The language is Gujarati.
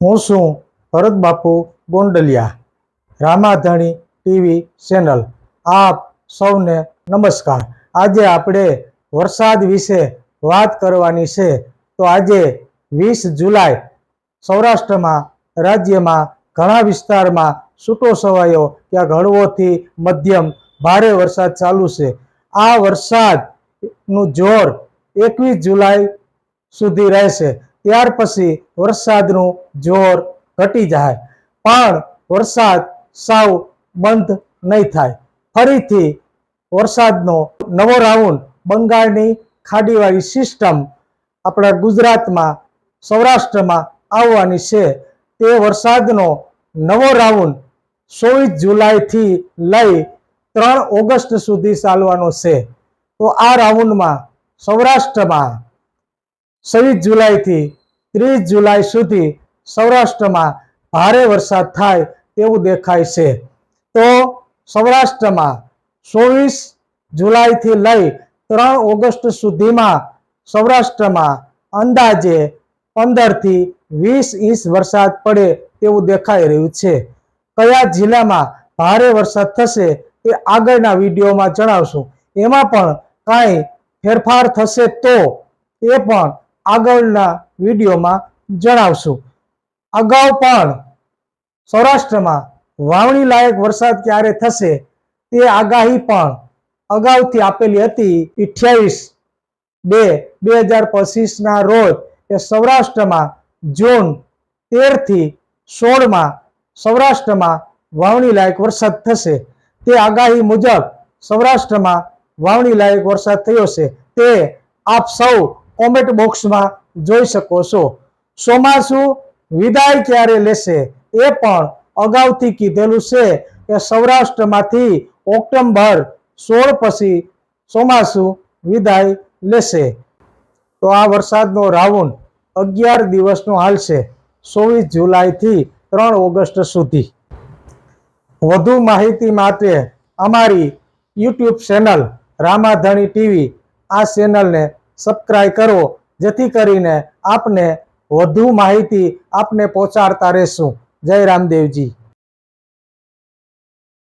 હું છું ભરત બાપુ ગોંડલિયા, રામાધણી ટીવી ચેનલ. આપ સૌને નમસ્કાર. આજે આપણે વરસાદ વિશે વાત કરવાની છે. તો આજે વીસ જુલાઈ સૌરાષ્ટ્રમાં, રાજ્યમાં, ઘણા વિસ્તારમાં છૂટો છવાયો. ત્યાં હળવોથી મધ્યમ ભારે વરસાદ ચાલુ છે. આ વરસાદનું જોર એકવીસ જુલાઈ સુધી રહેશે. ત્યાર પછી વરસાદનું જોર ઘટી જાય. પણ વરસાદ સાવ બંધ નહીં થાય. ફરીથી વરસાદનો નવો રાઉન્ડ બંગાળની ખાડીવાળી સિસ્ટમ આપણા ગુજરાતમાં, સૌરાષ્ટ્રમાં આવવાની છે. તે વરસાદનો નવો રાઉન્ડ ચોવીસ જુલાઈથી લઈ ત્રણ ઓગસ્ટ સુધી ચાલવાનો છે. તો આ રાઉન્ડમાં સૌરાષ્ટ્રમાં છવ્વીસ જુલાઈથી ત્રીસ જુલાઈ સુધી સૌરાષ્ટ્રમાં ભારે વરસાદ થાય તેવું દેખાય છે. તો સૌરાષ્ટ્રમાં ચોવીસ જુલાઈથી લઈ ત્રણ ઓગસ્ટ સુધીમાં સૌરાષ્ટ્રમાં અંદાજે પંદરથી વીસ ઇંચ વરસાદ પડે તેવું દેખાઈ રહ્યું છે. કયા જિલ્લામાં ભારે વરસાદ થશે તે આગળના વિડીયોમાં જણાવશું. એમાં પણ કાંઈ ફેરફાર થશે તો એ પણ આગળના વિડીયોમાં જણાવશું. અગાઉ પણ સૌરાષ્ટ્રમાં વાવણી લાયક વરસાદ ક્યારે થશે તે આગાહી પણ અગાઉથી આપેલી હતી અઠ્યાવીસ બે બે હજાર પચીસના રોજ કે સૌરાષ્ટ્રમાં જૂન તેરથી સોળમાં સૌરાષ્ટ્રમાં વાવણી લાયક વરસાદ થશે. તે આગાહી મુજબ સૌરાષ્ટ્રમાં વાવણી લાયક વરસાદ થયો છે. તે આપ સૌ કોમેન્ટ બોક્સમાં જોઈ શકો છો. ચોમાસું વિદાય ક્યારે લેશે? એ પણ અગાઉથી કીધેલું છે કે સૌરાષ્ટ્રમાંથી ઓક્ટોબર સોળ પછી ચોમાસું વિદાય લેશે. તો આ વરસાદનો રાઉન્ડ અગિયાર દિવસનો હાલશે ચોવીસ જુલાઈથી ત્રણ ઓગસ્ટ સુધી. વધુ માહિતી માટે અમારી યુટ્યુબ ચેનલ રામાધણી ટીવી આ ચેનલને સબસ્ક્રાઈબ કરો. જેથી કરીને આપને વધુ માહિતી આપને પહોંચાડતા રહેશું. જય રામદેવજી.